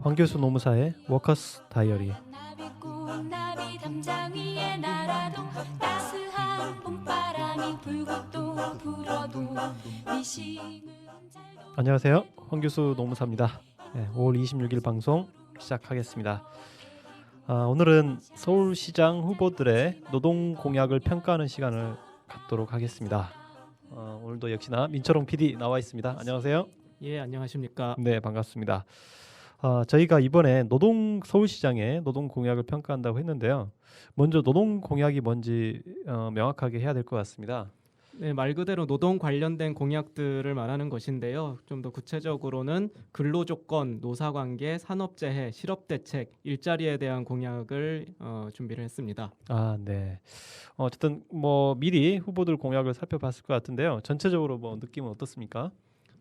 황교수 노무사의 워커스 다이어리. 안녕하세요. 황교수 노무사입니다. 네, 5월 26일 방송 시작하겠습니다. 아, 오늘은 서울시장 후보들의 노동 공약을 평가하는 시간을 갖도록 하겠습니다 어, 오늘도 역시나 민철홍 PD 나와 있습니다. 안녕하세요. 예, 안녕하십니까. 네 반갑습니다. 아, 저희가 이번에 노동 서울시장의 노동 공약을 평가한다고 했는데요. 먼저 노동 공약이 뭔지 어, 명확하게 해야 될 것 같습니다 네, 말 그대로 노동 관련된 공약들을 말하는 것인데요. 좀 더 구체적으로는 근로 조건, 노사 관계, 산업 재해, 실업 대책, 일자리에 대한 공약을 어, 준비를 했습니다. 아, 네. 어쨌든 뭐 미리 후보들 공약을 살펴봤을 것 같은데요. 전체적으로 뭐 느낌은 어떻습니까?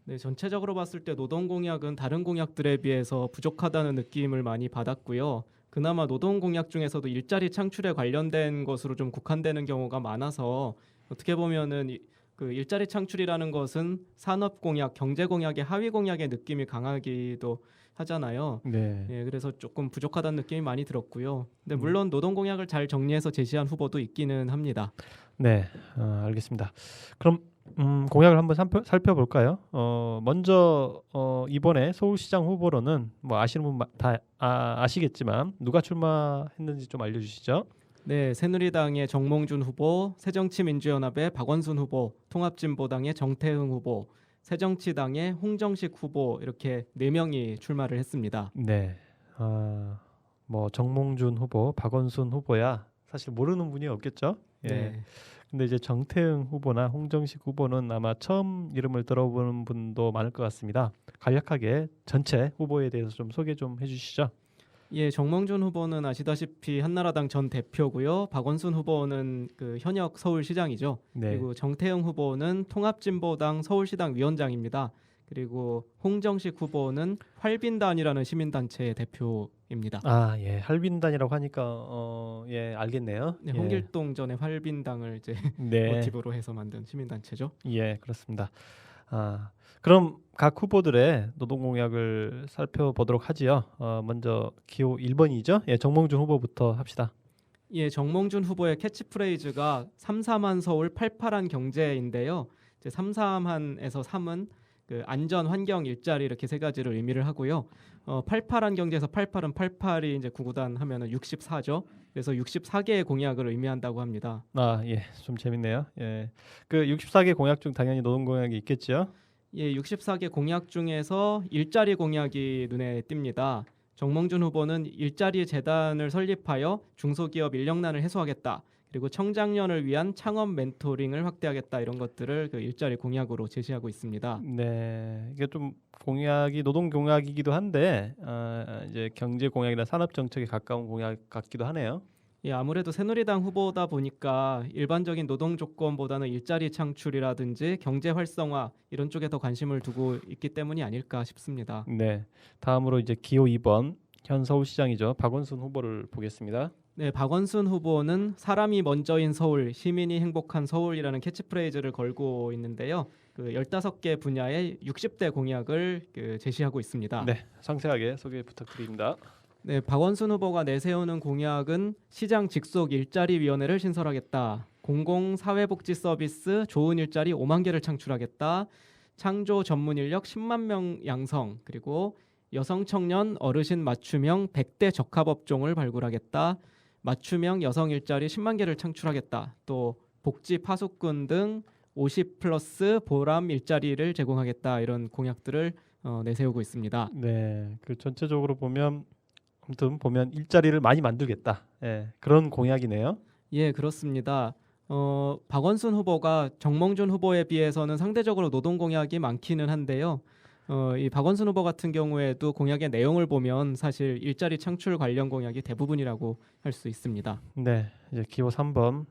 네, 전체적으로 봤을 때 노동 공약은 다른 공약들에 비해서 부족하다는 느낌을 많이 받았고요. 그나마 노동 공약 중에서도 일자리 창출에 관련된 것으로 좀 국한되는 경우가 많아서 어떻게 보면은 이- 그 일자리 창출이라는 것은 산업 공약, 경제 공약의 하위 공약의 느낌이 강하기도 하잖아요. 네. 예, 그래서 조금 부족하다는 느낌이 많이 들었고요. 근데 음. 물론 노동 공약을 잘 정리해서 제시한 후보도 있기는 합니다. 네. 어, 알겠습니다. 그럼 음, 공약을 한번 살펴, 살펴볼까요? 어, 먼저 어, 이번에 서울시장 후보로는 뭐 아시는 분 다 아, 아시겠지만 누가 출마했는지 좀 알려주시죠. 네, 새누리당의 정몽준 후보, 새정치민주연합의 박원순 후보, 통합진보당의 정태흥 후보, 새정치당의 홍정식 후보 이렇게 네 명이 출마를 했습니다. 네. 아, 뭐 정몽준 후보, 박원순 후보야 사실 모르는 분이 없겠죠. 예. 네. 근데 이제 정태응 후보나 홍정식 후보는 아마 처음 이름을 들어보는 분도 많을 것 같습니다. 간략하게 전체 후보에 대해서 좀 소개 좀 해주시죠. 예, 정몽준 후보는 아시다시피 한나라당 전 대표고요. 박원순 후보는 그 현역 서울시장이죠. 네, 그리고 정태영 후보는 통합진보당 서울시당 위원장입니다. 그리고 홍정식 후보는 활빈단이라는 시민단체의 대표입니다. 아 예, 할빈단이라고 하니까 어, 예 알겠네요. 네, 예. 홍길동 전의 활빈당을 이제 네, 모티브로 해서 만든 시민단체죠. 예 그렇습니다. 아 그럼 각 후보들의 노동 공약을 살펴보도록 하지요. 어, 먼저 기호 1번이죠. 예, 정몽준 후보부터 합시다. 예, 정몽준 후보의 캐치프레이즈가 삼삼한 서울 팔팔한 경제인데요. 이제 삼삼한에서 삼은 그 안전, 환경, 일자리 이렇게 세 가지를 의미를 하고요. 어, 팔팔한 경제에서 팔팔은 팔팔이 이제 구구단 하면은 64죠. 그래서 64개의 공약을 의미한다고 합니다. 아 예, 좀 재밌네요. 예, 그 64개 공약 중 당연히 노동 공약이 있겠죠. 예, 64개 공약 중에서 일자리 공약이 눈에 띕니다. 정몽준 후보는 일자리 재단을 설립하여 중소기업 인력난을 해소하겠다. 그리고 청장년을 위한 창업 멘토링을 확대하겠다 이런 것들을 그 일자리 공약으로 제시하고 있습니다. 네, 이게 좀 공약이 노동 공약이기도 한데 아, 이제 경제 공약이나 산업 정책에 가까운 공약 같기도 하네요. 예, 아무래도 새누리당 후보다 보니까 일반적인 노동 조건보다는 일자리 창출이라든지 경제 활성화 이런 쪽에 더 관심을 두고 있기 때문이 아닐까 싶습니다. 네, 다음으로 이제 기호 2번 현 서울시장이죠 박원순 후보를 보겠습니다. 네, 박원순 후보는 사람이 먼저인 서울, 시민이 행복한 서울이라는 캐치프레이즈를 걸고 있는데요. 그 15개 분야의 60대 공약을 그 제시하고 있습니다. 네, 상세하게 소개 부탁드립니다. 네, 박원순 후보가 내세우는 공약은 시장 직속 일자리 위원회를 신설하겠다. 공공 사회복지 서비스 좋은 일자리 5만 개를 창출하겠다. 창조 전문 인력 10만 명 양성. 그리고 여성 청년 어르신 맞춤형 100대 적합 업종을 발굴하겠다. 맞춤형 여성 일자리 10만 개를 창출하겠다. 또 복지 파수꾼 등 50 플러스 보람 일자리를 제공하겠다. 이런 공약들을 어, 내세우고 있습니다. 네, 그 전체적으로 보면 아무튼 보면 일자리를 많이 만들겠다. 예, 그런 공약이네요. 예, 그렇습니다. 어, 박원순 후보가 정몽준 후보에 비해서는 상대적으로 노동 공약이 많기는 한데요. 어, 이 박원순 후보 같은 경우에도 공약의 내용을 보면 사실 일자리 창출 관련 공약이 대부분이라고 할 수 있습니다. 네, 이제 기호 3번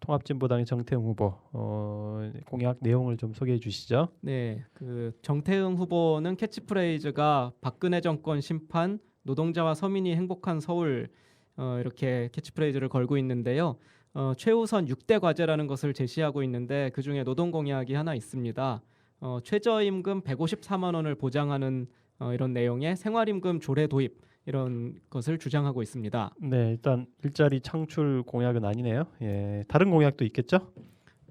통합진보당의 정태웅 후보 어, 공약 내용을 좀 소개해 주시죠. 네, 그 정태응 후보는 캐치프레이즈가 박근혜 정권 심판, 노동자와 서민이 행복한 서울 어, 이렇게 캐치프레이즈를 걸고 있는데요. 어, 최우선 6대 과제라는 것을 제시하고 있는데 그 중에 노동 공약이 하나 있습니다. 어, 최저임금 154만 원을 보장하는 어, 이런 내용의 생활임금 조례 도입 이런 것을 주장하고 있습니다. 네, 일단 일자리 창출 공약은 아니네요. 예, 다른 공약도 있겠죠?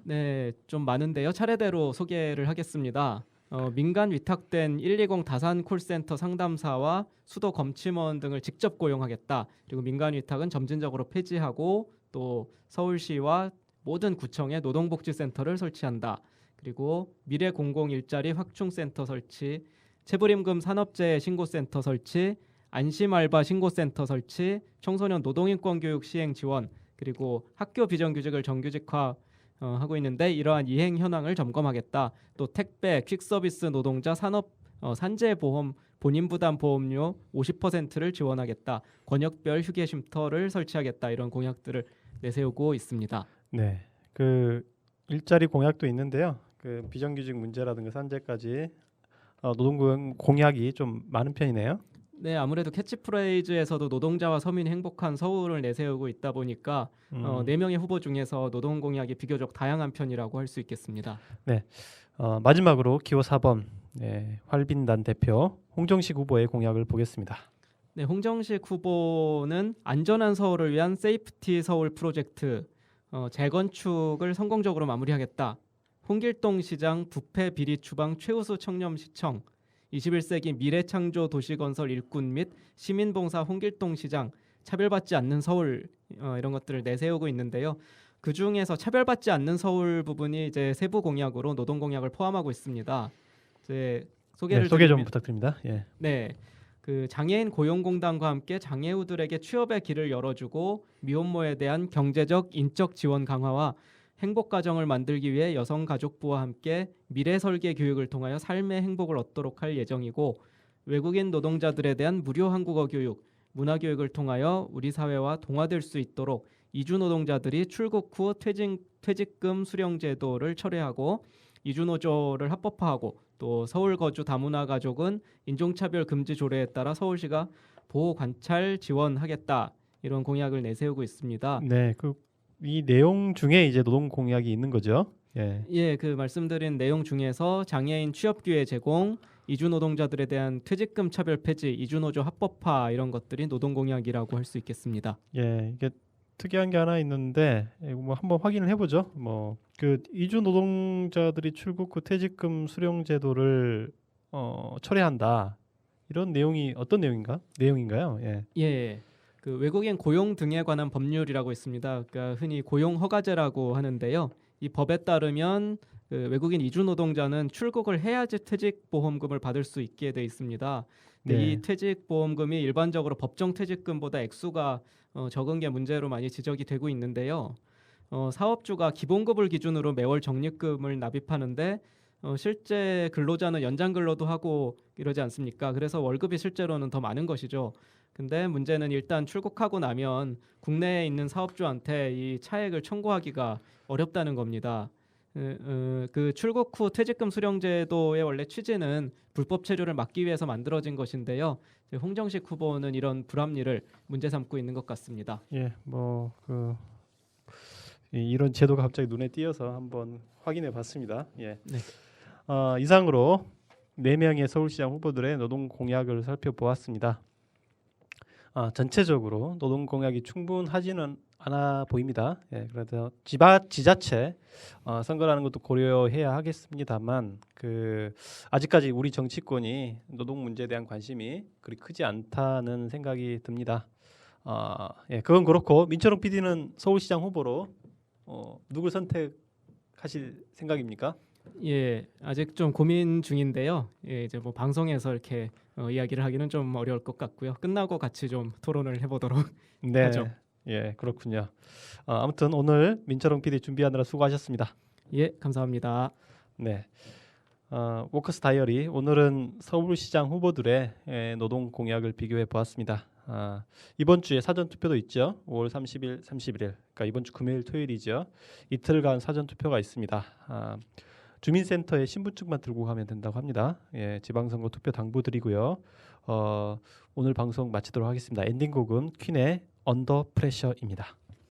네, 좀 많은데요. 차례대로 소개를 하겠습니다. 어, 민간 위탁된 120 다산 콜센터 상담사와 수도 검침원 등을 직접 고용하겠다. 그리고 민간 위탁은 점진적으로 폐지하고 또 서울시와 모든 구청에 노동복지센터를 설치한다. 그리고 미래 공공 일자리 확충 센터 설치, 체불임금 산업재해 신고센터 설치, 안심 알바 신고센터 설치, 청소년 노동인권 교육 시행 지원, 그리고 학교 비정규직을 정규직화 어, 하고 있는데 이러한 이행 현황을 점검하겠다. 또 택배, 퀵서비스 노동자 산업 어, 산재 보험 본인 부담 보험료 50%를 지원하겠다. 권역별 휴게 쉼터를 설치하겠다. 이런 공약들을 내세우고 있습니다. 네, 그 일자리 공약도 있는데요. 그 비정규직 문제라든가 산재까지 어, 노동 공약이 좀 많은 편이네요. 네, 아무래도 캐치프레이즈에서도 노동자와 서민이 행복한 서울을 내세우고 있다 보니까 음, 어, 네 명의 후보 중에서 노동 공약이 비교적 다양한 편이라고 할 수 있겠습니다. 어, 마지막으로 기호 4번 네, 활빈단 대표 홍정식 후보의 공약을 보겠습니다. 네, 홍정식 후보는 안전한 서울을 위한 세이프티 서울 프로젝트 어, 재건축을 성공적으로 마무리하겠다. 홍길동 시장 부패 비리 추방 최우수 청렴 시청 21세기 미래창조 도시건설 일꾼 및 시민봉사 홍길동 시장 차별받지 않는 서울 어, 이런 것들을 내세우고 있는데요. 그 중에서 차별받지 않는 서울 부분이 이제 세부 공약으로 노동 공약을 포함하고 있습니다. 이제 소개를 네, 소개 좀 드리면- 부탁드립니다. 예. 네. 그 장애인 고용공단과 함께 장애우들에게 취업의 길을 열어주고 미혼모에 대한 경제적 인적 지원 강화와 행복 가정을 만들기 위해 여성 가족부와 함께 미래 설계 교육을 통하여 삶의 행복을 얻도록 할 예정이고 외국인 노동자들에 대한 무료 한국어 교육, 문화 교육을 통하여 우리 사회와 동화될 수 있도록 이주 노동자들이 출국 후 퇴직 퇴직금 수령 제도를 철회하고 이주 노조를 합법화하고 또 서울 거주 다문화 가족은 인종차별 금지 조례에 따라 서울시가 보호 관찰 지원하겠다 이런 공약을 내세우고 있습니다. 네, 그 이 내용 중에 이제 노동 공약이 있는 거죠. 예. 예, 그 말씀드린 내용 중에서 장애인 취업 기회 제공, 이주 노동자들에 대한 퇴직금 차별 폐지, 이주 노조 합법화 이런 것들이 노동 공약이라고 할 수 있겠습니다. 예, 이게 특이한 게 하나 있는데 이거 뭐 한번 확인을 해보죠. 뭐 그 이주 노동자들이 출국 후 퇴직금 수령 제도를 어, 철회한다. 이런 내용이 어떤 내용인가? 내용인가요? 예. 예. 그 외국인 고용 등에 관한 법률이라고 있습니다. 그러니까 흔히 고용 허가제라고 하는데요. 이 법에 따르면 그 외국인 이주 노동자는 출국을 해야지 퇴직 보험금을 받을 수 있게 돼 있습니다. 근데 네. 이 퇴직 보험금이 일반적으로 법정 퇴직금보다 액수가 어, 적은 게 문제로 많이 지적이 되고 있는데요. 어, 사업주가 기본급을 기준으로 매월 적립금을 납입하는데 어, 실제 근로자는 연장 근로도 하고 이러지 않습니까? 그래서 월급이 실제로는 더 많은 것이죠. 근데 문제는 일단 출국하고 나면 국내에 있는 사업주한테 이 차액을 청구하기가 어렵다는 겁니다. 그, 출국 후 퇴직금 수령 제도의 원래 취지는 불법 체류를 막기 위해서 만들어진 것인데요. 홍정식 후보는 이런 불합리를 문제 삼고 있는 것 같습니다. 예, 뭐그 이런 제도가 갑자기 눈에 띄어서 한번 확인해 봤습니다. 예. 네. 어, 이상으로 네 명의 서울시장 후보들의 노동 공약을 살펴보았습니다. 아, 전체적으로 노동 공약이 충분하지는 않아 보입니다. 예, 그래서 지바 지자체 어, 선거라는 것도 고려해야 하겠습니다만 그 아직까지 우리 정치권이 노동 문제에 대한 관심이 그리 크지 않다는 생각이 듭니다. 아, 예, 그건 그렇고 민철웅 PD는 서울시장 후보로 어, 누굴 선택하실 생각입니까? 예, 아직 좀 고민 중인데요. 예, 이제 뭐 방송에서 이렇게 어, 이야기를 하기는 좀 어려울 것 같고요. 끝나고 같이 좀 토론을 해보도록. 네, 하죠. 예, 그렇군요. 어, 아무튼 오늘 민철웅 PD 준비하느라 수고하셨습니다. 예, 감사합니다. 네. 어, 워커스 다이어리 오늘은 서울시장 후보들의 예, 노동 공약을 비교해 보았습니다. 아, 이번 주에 사전 투표도 있죠. 5월 30일, 31일. 그러니까 이번 주 금요일, 토요일이죠. 이틀간 사전 투표가 있습니다. 아, 주민센터에 신분증만 들고 가면 된다고 합니다. 예, 지방선거 투표 당부드리고요. 어, 오늘 방송 마치도록 하겠습니다. 엔딩곡은 퀸의 언더 프레셔입니다.